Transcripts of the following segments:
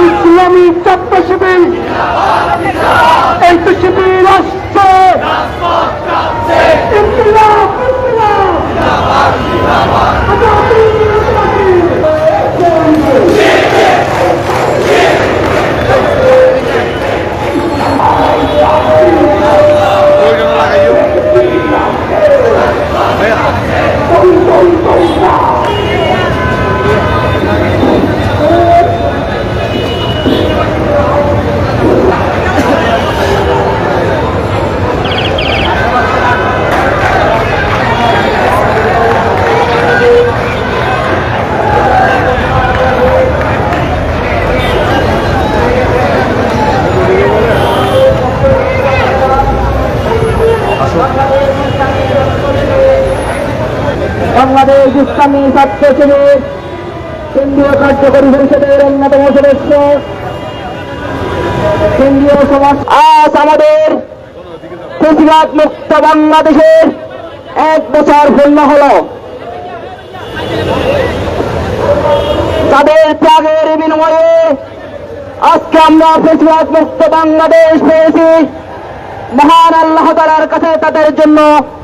ইসলামী বাংলাদেশ ইসলামী ছাত্র শিবির কেন্দ্রীয় কার্যকরী পরিষদের অন্যতম সদস্য। কেন্দ্রীয় সমাজ আজ আমাদের ফেসিবাদ মুক্ত বাংলাদেশের এক বছর পূর্ণ হল। তাদের ত্যাগের বিনিময়ে আজকে আমরা ফেসিবাদ মুক্ত বাংলাদেশ পেয়েছি। মহান আল্লাহ তালার কাছে তাদের জন্য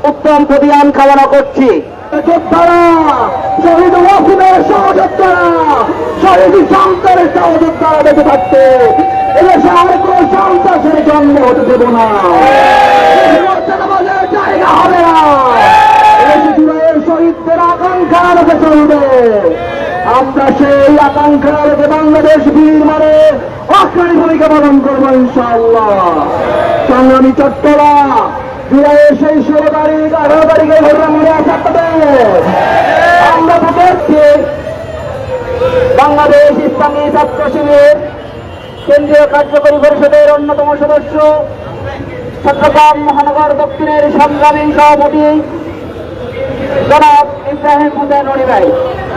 উত্তম প্রতিদান কামনা করছি। যোদ্ধারা শহীদ ওয়াসিমের সহযোদ্ধারা, শহীদ সন্তানের সহযোদ্ধারা বেঁচে থাকতে। এদেশে আর কোন সন্ত্রাসের জন্ম হতে দেব না। জায়গা হবে না। এদেশে জুড়ে শহীদদের আকাঙ্ক্ষা রেখে চলবে। আমরা সেই আকাঙ্ক্ষা রেখে বাংলাদেশ বীর মানে অগ্রণী ভূমিকা পালন করব ইনশাআল্লাহ। চট্টরা জুলাইয়ের সেই ষোলো তারিখ, আঠারো তারিখে ঘটনা মনে আছে। আমরা প্রত্যেককে বাংলাদেশ ইসলামী ছাত্র শিবির কেন্দ্রীয় কার্যকরী পরিষদের অন্যতম সদস্য চট্টগ্রাম মহানগর দক্ষিণের সংগ্রামী সভাপতি জনাব ইব্রাহিম হোসেন রনি ভাই